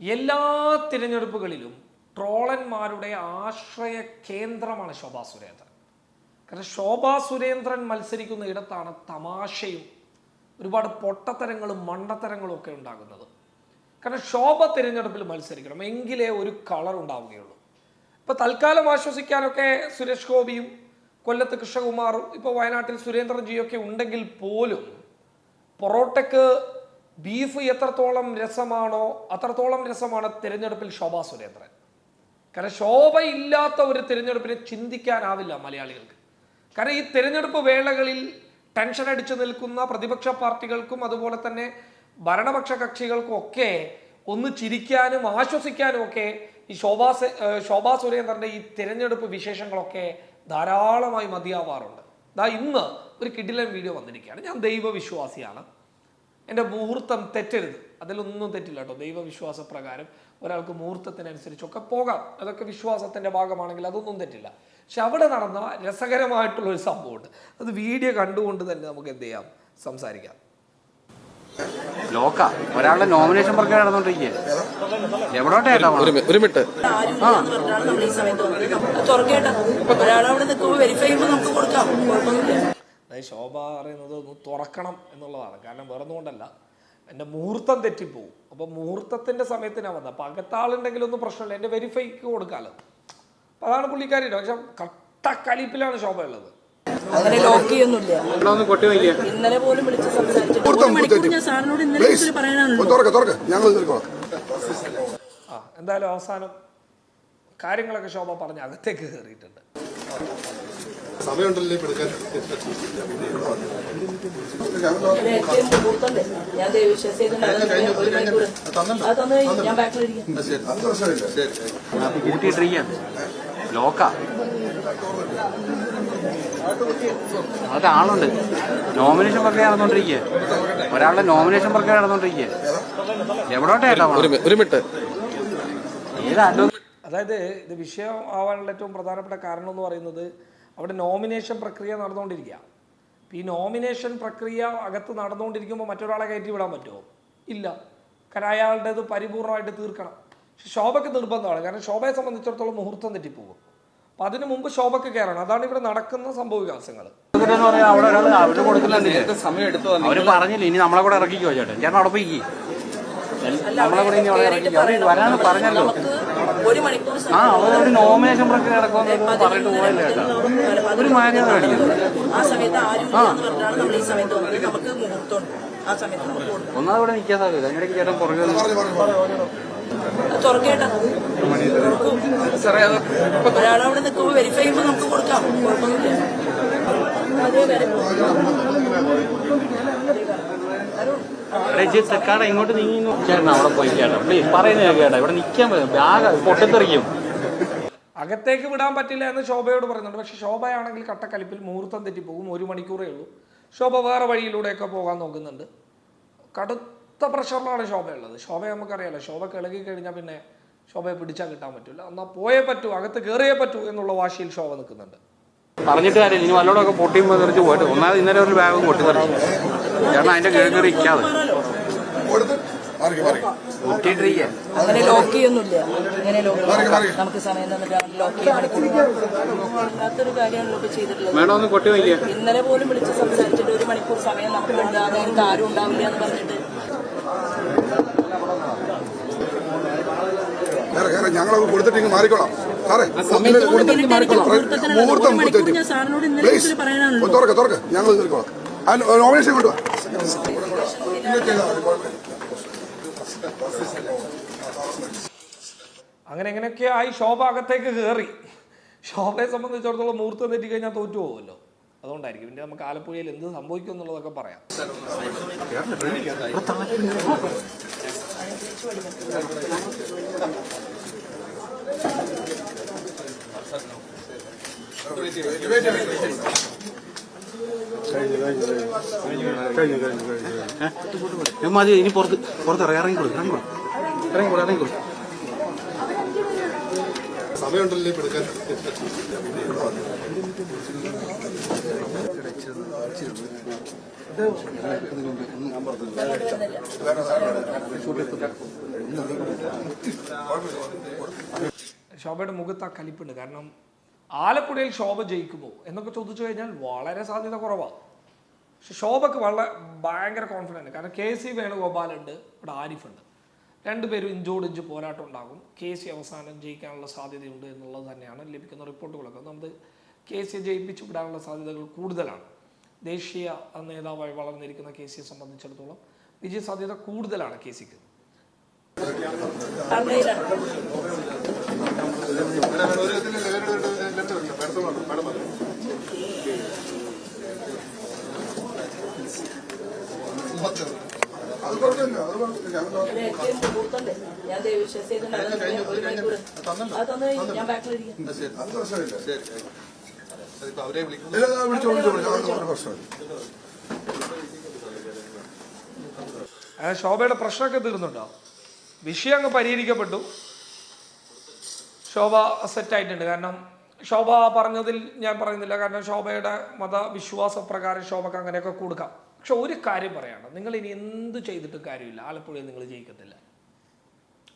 എല്ലാ തിരഞ്ഞെടുപ്പുകളിലും ട്രോളന്മാരുടെ ആശ്രയ കേന്ദ്രമാണ് ശോഭാ സുരേന്ദ്രൻ. കാരണം ശോഭാ സുരേന്ദ്രൻ മത്സരിക്കുന്ന ഇടത്താണ് തമാശയും ഒരുപാട് പൊട്ടത്തരങ്ങളും മണ്ടത്തരങ്ങളും ഒക്കെ ഉണ്ടാകുന്നത്. കാരണം ശോഭ തിരഞ്ഞെടുപ്പിൽ മത്സരിക്കണം എങ്കിലേ ഒരു കളർ ഉണ്ടാവുകയുള്ളൂ. ഇപ്പൊ തൽക്കാലം ആശ്വസിക്കാനൊക്കെ സുരേഷ് ഗോപിയും കൊല്ലത്ത് കൃഷ്ണകുമാറും ഇപ്പോൾ വയനാട്ടിൽ സുരേന്ദ്രൻ ജിയൊക്കെ ഉണ്ടെങ്കിൽ പോലും പൊറോട്ടയ്ക്ക് ബീഫ് എത്രത്തോളം രസമാണോ അത്രത്തോളം രസമാണ് തിരഞ്ഞെടുപ്പിൽ ശോഭാ സുരേന്ദ്രൻ. കാരണം ശോഭയില്ലാത്ത ഒരു തിരഞ്ഞെടുപ്പിനെ ചിന്തിക്കാനാവില്ല മലയാളികൾക്ക്. കാരണം ഈ തിരഞ്ഞെടുപ്പ് വേളകളിൽ ടെൻഷൻ അടിച്ചു നിൽക്കുന്ന പ്രതിപക്ഷ പാർട്ടികൾക്കും അതുപോലെ തന്നെ ഭരണപക്ഷ കക്ഷികൾക്കും ഒക്കെ ഒന്ന് ചിരിക്കാനും ആശ്വസിക്കാനും ഒക്കെ ഈ ശോഭാ ശോഭാ സുരേന്ദ്രന്റെ ഈ തിരഞ്ഞെടുപ്പ് വിശേഷങ്ങളൊക്കെ ധാരാളമായി മതിയാവാറുണ്ട്. ദാ ഇന്ന് ഒരു കിടിലൻ വീഡിയോ വന്നിരിക്കുകയാണ്. ഞാൻ ദൈവവിശ്വാസിയാണ്. എന്റെ മുഹൂർത്തം തെറ്റരുത്. അതിലൊന്നും തെറ്റില്ല കേട്ടോ. ദൈവവിശ്വാസ പ്രകാരം ഒരാൾക്ക് മുഹൂർത്തത്തിനനുസരിച്ചൊക്കെ പോകാം. അതൊക്കെ വിശ്വാസത്തിന്റെ ഭാഗമാണെങ്കിൽ അതൊന്നും തെറ്റില്ല. പക്ഷെ അവിടെ നടന്ന രസകരമായിട്ടുള്ള ഒരു സംഭവമുണ്ട്. അത് വീഡിയോ കണ്ടുകൊണ്ട് തന്നെ നമുക്ക് എന്ത് ചെയ്യാം? സംസാരിക്കാം. ലോക്ക ഒരാളുടെ നോമിനേഷൻ പ്രക്രിയ നടന്നുകൊണ്ടിരിക്കുക എവിടോട്ടെ ഒരു മിനിറ്റ്. ആ. നമ്മൾ ഈ സമയത്ത് വന്നത് അത് തുറക്കേട്ടാ. ഒരാളവിടെ നിൽക്കുമ്പോൾ വെരിഫൈ ചെയ്യുമ്പോൾ നമുക്ക് കൊടുക്കാം. കുഴപ്പമൊന്നുമില്ല. അതായത് ശോഭ പറയുന്നത് ഒന്ന് തുറക്കണം എന്നുള്ളതാണ്. കാരണം വേറെ ഒന്നുകൊണ്ടല്ല എന്റെ മുഹൂർത്തം തെറ്റിപ്പോവും. അപ്പോൾ മുഹൂർത്തത്തിന്റെ സമയത്തിനാണ് വന്നത്. അപ്പം അകത്താളുണ്ടെങ്കിൽ ഒന്നും പ്രശ്നമില്ല. എന്റെ വെരിഫൈക്ക് കൊടുക്കാമല്ലോ. അപ്പം അതാണ് പുള്ളിക്കാരിയുടെ. പക്ഷെ കട്ട കലിപ്പിലാണ് ശോഭ ഉള്ളത്. അങ്ങനെ ലോക്ക് ഇന്നലെ പോലും വിളിച്ച് സംസാരിച്ചിട്ട് ഒരു മണിക്കൂർ ഞാൻ സാറിനോട് ഇന്നലെ പറയാനാണല്ലോ. ആ എന്തായാലും അവസാനം കാര്യങ്ങളൊക്കെ ശോഭ പറഞ്ഞ് അകത്തേക്ക് കയറിയിട്ടുണ്ട്. സമയമുണ്ടല്ലേ എടുക്കാൻ. അത് ലോക്ക. ആളുണ്ട്. നോമിനേഷൻ പ്രക്രിയ നടന്നുകൊണ്ടിരിക്കുക ഒരാളുടെ നോമിനേഷൻ പ്രക്രിയ നടന്നുകൊണ്ടിരിക്കുക എവിടോട്ടെ ഒരു മി- മിനിറ്റ്. ഏത്? അതായത് ഇത് വിഷയം ആവാനുള്ള ഏറ്റവും പ്രധാനപ്പെട്ട കാരണം എന്ന് പറയുന്നത് അവിടെ നോമിനേഷൻ പ്രക്രിയ നടന്നുകൊണ്ടിരിക്കുക. അപ്പം ഈ നോമിനേഷൻ പ്രക്രിയ അകത്ത് നടന്നുകൊണ്ടിരിക്കുമ്പോൾ മറ്റൊരാളെ കയറ്റി വിടാൻ പറ്റുമോ? ഇല്ല. കാരണം അയാളുടേത് പരിപൂർണമായിട്ട് തീർക്കണം. പക്ഷെ ശോഭയ്ക്ക് നിർബന്ധമാണ്. കാരണം ശോഭയെ സംബന്ധിച്ചിടത്തോളം മുഹൂർത്തം തെറ്റിപ്പോകും. അപ്പം അതിന് മുമ്പ് ശോഭയ്ക്ക് കയറണം. അതാണ് ഇവിടെ നടക്കുന്ന സംഭവ വികാസങ്ങൾ. പറഞ്ഞില്ല. ഇനി നമ്മളെ കൂടെ ഇറക്കിക്കോ ചേട്ടൻ. ചേട്ടൻ അവിടെ പോയി നമ്മളെ കൂടെ ഇനി അവിടെ ഇറക്കിക്കോ. വരാന്ന് പറഞ്ഞല്ലോ. ഒരു മണിക്കൂർ ആ ഒരു നോമിനേഷൻ പ്രക്രിയ നടക്കുമെന്ന് പറഞ്ഞിട്ട് പോയല്ലേ ഒരു മര്യാദ കാണിക്കുന്നു ആ സമയത്ത് ആരും പറഞ്ഞാണ് നമ്മൾ ഈ സമയത്ത് വന്നത്. നമുക്ക് മുഹൂർത്തമുണ്ട് ആ സമയത്ത് നമുക്ക് കൊടുക്കും. ഒന്നാമത് ഇവിടെ നിൽക്കാൻ സാധ്യത. അതിനിടയ്ക്ക് ചേട്ടൻ പുറകെ തുറക്കേട്ടാ. ഒരാളവിടെ നിൽക്കുമ്പോൾ വെരിഫൈ ചെയ്യുമ്പോൾ നമുക്ക് കൊടുക്കാം. കുഴപ്പമൊന്നുമില്ല. അതേ വരെ തെക്കാടെ ഇങ്ങോട്ട് നീങ്ങി ചേട്ടൻ അവിടെ പോയി ചേട്ടാ. പ്ലീസ് പറയുന്നത് കേട്ടാ. ഇവിടെ നിൽക്കാൻ പറ്റും ബാഗ് പൊട്ടിത്തെറിക്കും. അകത്തേക്ക് വിടാൻ പറ്റില്ല എന്ന് ശോഭയോട് പറയുന്നുണ്ട്. പക്ഷെ ശോഭയാണെങ്കിൽ കട്ടക്കലിപ്പിൽ മുഹൂർത്തം തെറ്റിപ്പോകും. ഒരു മണിക്കൂറേ ഉള്ളൂ. ശോഭ വേറെ വഴിയിലൂടെയൊക്കെ പോകാൻ നോക്കുന്നുണ്ട്. കടുത്ത പ്രഷറിലാണ് ശോഭയുള്ളത്. ശോഭ നമുക്കറിയാലോ. ശോഭ കിളകി കഴിഞ്ഞാൽ പിന്നെ ശോഭയെ പിടിച്ചാൽ കിട്ടാൻ പറ്റില്ല എന്നാൽ പോയേ പറ്റൂ അകത്ത് കയറിയേ പറ്റൂ എന്നുള്ള വാശിയിൽ ശോഭ നിൽക്കുന്നുണ്ട്. പറഞ്ഞിട്ട് കാര്യം ഇനി വല്ലോടൊക്കെ പൊട്ടിയും തെറിച്ച് പോയിട്ട് ഒന്നാമത് ഇന്നലെ ഒരു ബാഗും പൊട്ടിത്തെറിച്ചു. ചേട്ടൻ അതിന്റെ ഇരിക്കാതെ പൊട്ടിയിട്ടിരിക്കുക അങ്ങനെ ലോക്ക് ചെയ്യൊന്നുമില്ല. അങ്ങനെ ലോക്ക് നമുക്ക് സമയം തന്നിട്ട് ലോക്ക് അല്ലാത്തൊരു കാര്യമാണല്ലോ ഇപ്പൊ ചെയ്തിട്ടുള്ളത്. ഇന്നലെ പോലും വിളിച്ച് സംസാരിച്ചിട്ട് ഒരു മണിക്കൂർ സമയം നമുക്ക് ഉണ്ട് അതായത് ആരും ഉണ്ടാവില്ല എന്ന് പറഞ്ഞിട്ട്. ഞങ്ങളത് കൊടുത്തിട്ട് ഇങ്ങ് മാറിക്കോളാം. സാറേ മുഹൂർത്തം തുറക്ക തുറക്ക. ഞങ്ങൾ തീർക്കോളാം ആ നോമിനേഷൻ കൊണ്ടുവാ അങ്ങനെ എങ്ങനെയൊക്കെ ആയി ശോഭ അകത്തേക്ക് കയറി ശോഭയെ സംബന്ധിച്ചിടത്തോളം മുഹൂർത്തം തെറ്റി കഴിഞ്ഞാൽ തോറ്റു പോകുമല്ലോ. അതുകൊണ്ടായിരിക്കും. പിന്നെ നമുക്ക് ആലപ്പുഴയിൽ എന്ത് സംഭവിക്കും എന്നുള്ളതൊക്കെ പറയാം. ഏ, മതി ഇനി പുറത്ത് പുറത്ത് ഇറങ്ങി ഇറങ്ങിക്കൊടു ഇറങ്ങിക്കൊടു ഇറങ്ങിക്കൊടു ഇറങ്ങിക്കൊടു സമയമുണ്ടല്ലേ എടുക്കാൻ ശോഭയുടെ മുഖത്ത് ആ കലിപ്പുണ്ട്. കാരണം ആലപ്പുഴയിൽ ശോഭ ജയിക്കുമോ എന്നൊക്കെ ചോദിച്ചു കഴിഞ്ഞാൽ വളരെ സാധ്യത കുറവാണ് പക്ഷെ ശോഭക്ക് വളരെ ഭയങ്കര കോൺഫിഡന്റ് കാരണം കെ സി വേണുഗോപാലുണ്ട് ഇവിടെ ആരിഫുണ്ട് രണ്ടുപേരും ഇഞ്ചോട് ഇഞ്ച് പോരാട്ടം ഉണ്ടാകും. കെ സി അവസാനം ജയിക്കാനുള്ള സാധ്യതയുണ്ട് എന്നുള്ളത് തന്നെയാണ് ലഭിക്കുന്ന റിപ്പോർട്ടുകളൊക്കെ. നമ്മൾ കെ സിയെ ജയിപ്പിച്ചു വിടാനുള്ള സാധ്യതകൾ കൂടുതലാണ്. ദേശീയ നേതാവായി വളർന്നിരിക്കുന്ന കെ സിയെ സംബന്ധിച്ചിടത്തോളം വിജയ സാധ്യത കൂടുതലാണ് കെ സിക്ക്. കണ്ണയിലാണ് അത് കുഴപ്പമില്ല അത് കുഴപ്പമില്ല. ഞങ്ങൾ അത് മണിക്കൂർ അത് പ്രശ്നമില്ല. അവരെ വിളിച്ചോ വിളിച്ചോ പ്രശ്നമില്ല. ശോഭയുടെ പ്രശ്നമൊക്കെ തീർന്നുണ്ടോ? വിഷയം അങ്ങ് പരിഹരിക്കപ്പെട്ടു. ശോഭ സെറ്റായിട്ടുണ്ട് കാരണം ശോഭ പറഞ്ഞതിൽ ഞാൻ പറയുന്നില്ല. കാരണം ശോഭയുടെ മതവിശ്വാസ പ്രകാരം ശോഭക്ക് അങ്ങനെയൊക്കെ കൊടുക്കാം. പക്ഷെ ഒരു കാര്യം പറയാണ്. നിങ്ങൾ ഇനി എന്ത് ചെയ്തിട്ട് കാര്യമില്ല. ആലപ്പുഴയിൽ നിങ്ങൾ ജയിക്കത്തില്ല.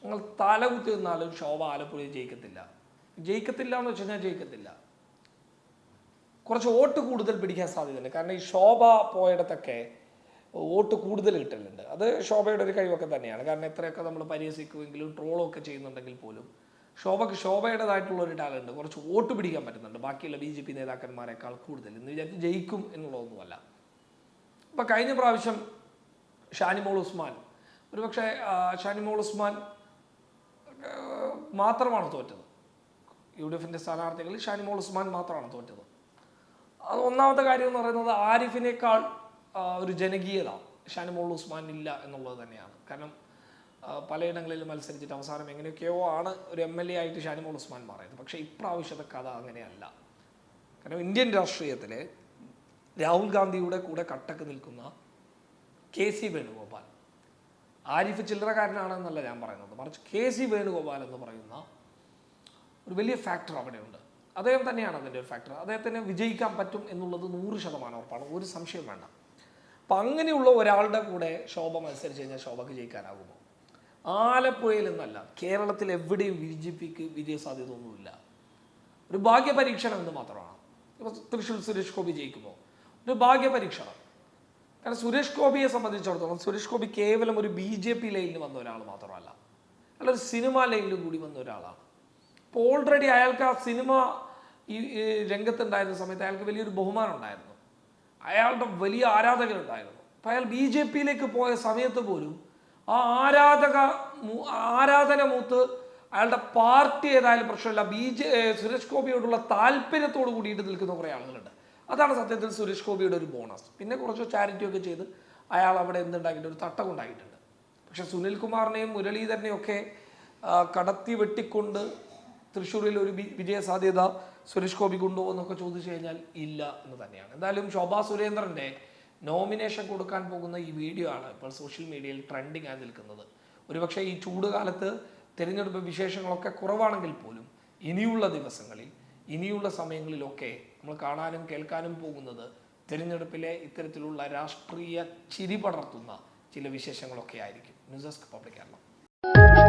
നിങ്ങൾ തലകുത്തി നിന്നാലും ശോഭ ആലപ്പുഴയിൽ ജയിക്കത്തില്ല. ജയിക്കത്തില്ല എന്ന് വെച്ചാൽ ജയിക്കത്തില്ല. കുറച്ച് വോട്ട് കൂടുതൽ പിടിക്കാൻ സാധ്യതയുണ്ട്. കാരണം ഈ ശോഭ പോയിടത്തൊക്കെ വോട്ട് കൂടുതൽ കിട്ടലുണ്ട്. അത് ശോഭയുടെ ഒരു കഴിവൊക്കെ തന്നെയാണ്. കാരണം എത്രയൊക്കെ നമ്മൾ പരിഹസിക്കുമെങ്കിലും ട്രോളൊക്കെ ചെയ്യുന്നുണ്ടെങ്കിൽ പോലും ശോഭയ്ക്ക് ശോഭയുടേതായിട്ടുള്ള ഒരു ടാലന്റ്. കുറച്ച് വോട്ട് പിടിക്കാൻ പറ്റുന്നുണ്ട്. ബാക്കിയുള്ള ബി ജെ പി നേതാക്കന്മാരെക്കാൾ കൂടുതൽ. എന്ന് വിചാരിച്ച് ജയിക്കും എന്നുള്ളതൊന്നുമല്ല. ഇപ്പം കഴിഞ്ഞ പ്രാവശ്യം ഷാനിമോൾ ഉസ്മാൻ ഒരുപക്ഷെ ഷാനിമോൾ ഉസ്മാൻ മാത്രമാണ് തോറ്റത്. യു ഡി എഫിന്റെ സ്ഥാനാർത്ഥികളിൽ ഷാനിമോൾ ഉസ്മാൻ മാത്രമാണ് തോറ്റത്. അത് ഒന്നാമത്തെ കാര്യം എന്ന് പറയുന്നത് ആരിഫിനേക്കാൾ ഒരു ജനകീയത ഷാനിമോൾ ഉസ്മാൻ ഇല്ല എന്നുള്ളത് തന്നെയാണ്. കാരണം പലയിടങ്ങളിലും മത്സരിച്ചിട്ട് അവസാനം എങ്ങനെയൊക്കെയോ ആണ് ഒരു എം എൽ എ ആയിട്ട് ഷാനിമോൾ ഉസ്മാൻ മാറിയത്. പക്ഷേ ഇപ്രാവശ്യത്തെ കഥ അങ്ങനെയല്ല. കാരണം ഇന്ത്യൻ രാഷ്ട്രീയത്തിൽ രാഹുൽ ഗാന്ധിയുടെ കൂടെ കട്ടക്ക് നിൽക്കുന്ന കെ സി വേണുഗോപാൽ. ആരിഫ് ചില്ലറക്കാരനാണെന്നല്ല ഞാൻ പറയുന്നത്. മറിച്ച് കെ സി വേണുഗോപാൽ എന്ന് പറയുന്ന ഒരു വലിയ ഫാക്ടർ അവിടെയുണ്ട്. അദ്ദേഹം തന്നെയാണ് അതിന്റെ ഒരു ഫാക്ടർ അദ്ദേഹത്തിന് വിജയിക്കാൻ പറ്റും എന്നുള്ളത് നൂറ് ശതമാനം ഉറപ്പാണ്. ഒരു സംശയം വേണ്ട. അപ്പം അങ്ങനെയുള്ള ഒരാളുടെ കൂടെ ശോഭ മത്സരിച്ച് കഴിഞ്ഞാൽ ശോഭക്ക് ജയിക്കാനാകുമോ? ആലപ്പുഴയിൽ നിന്നല്ല കേരളത്തിൽ എവിടെയും ബി ജെ പിക്ക് വിജയ സാധ്യത ഒന്നുമില്ല ഒരു ഭാഗ്യ പരീക്ഷണം എന്ന് മാത്രമാണ്. ഇപ്പോൾ തൃശ്ശൂർ സുരേഷ് ഗോപി ജയിക്കുമോ ഒരു ഭാഗ്യ പരീക്ഷണം. കാരണം സുരേഷ് ഗോപിയെ സംബന്ധിച്ചിടത്തോളം സുരേഷ് ഗോപി കേവലം ഒരു ബി ജെ പി ലൈനിൽ വന്ന ഒരാൾ മാത്രമല്ല അല്ല ഒരു സിനിമ ലൈനിലും കൂടി വന്ന ഒരാളാണ്. അപ്പോൾ ഓൾറെഡി അയാൾക്ക് ആ സിനിമ ഈ രംഗത്തുണ്ടായിരുന്ന സമയത്ത് അയാൾക്ക് വലിയൊരു ബഹുമാനം ഉണ്ടായിരുന്നു. അയാളുടെ വലിയ ആരാധകരുണ്ടായിരുന്നു. അപ്പോൾ അയാൾ ബി ജെ പിയിലേക്ക് പോയ സമയത്ത് പോലും ആ ആരാധക ആരാധന മൂത്ത് അയാളുടെ പാർട്ടി ഏതായാലും പ്രശ്നമില്ല. ബി ജെ സുരേഷ് ഗോപിയോടുള്ള താല്പര്യത്തോട് കൂടിയിട്ട് നിൽക്കുന്ന കുറേ ആളുകളുണ്ട്. അതാണ് സത്യത്തിൽ സുരേഷ് ഗോപിയുടെ ഒരു ബോണസ്. പിന്നെ കുറച്ച് ചാരിറ്റി ഒക്കെ ചെയ്ത് അയാൾ അവിടെ എന്തുണ്ടാക്കിയിട്ട് ഒരു തട്ടം ഉണ്ടാക്കിയിട്ടുണ്ട്. പക്ഷേ സുനിൽ കുമാറിനെയും മുരളീധരനെയും ഒക്കെ കടത്തി വെട്ടിക്കൊണ്ട് തൃശ്ശൂരിൽ ഒരു വിജയ സാധ്യത സുരേഷ് ഗോപിക്കുണ്ടോ എന്നൊക്കെ ചോദിച്ചു കഴിഞ്ഞാൽ ഇല്ല എന്ന് തന്നെയാണ്. എന്തായാലും ശോഭാ സുരേന്ദ്രന്റെ നോമിനേഷൻ കൊടുക്കാൻ പോകുന്ന ഈ വീഡിയോ ആണ് ഇപ്പോൾ സോഷ്യൽ മീഡിയയിൽ ട്രെൻഡിങ് ആയി നിൽക്കുന്നത്. ഒരുപക്ഷെ ഈ ചൂട് കാലത്ത് തിരഞ്ഞെടുപ്പ് വിശേഷങ്ങളൊക്കെ കുറവാണെങ്കിൽ പോലും ഇനിയുള്ള ദിവസങ്ങളിൽ ഇനിയുള്ള സമയങ്ങളിലൊക്കെ നമ്മൾ കാണാനും കേൾക്കാനും പോകുന്നത് തിരഞ്ഞെടുപ്പിലെ ഇത്തരത്തിലുള്ള രാഷ്ട്രീയ ചിരി പടർത്തുന്ന ചില വിശേഷങ്ങളൊക്കെ ആയിരിക്കും. News desk public Keralam.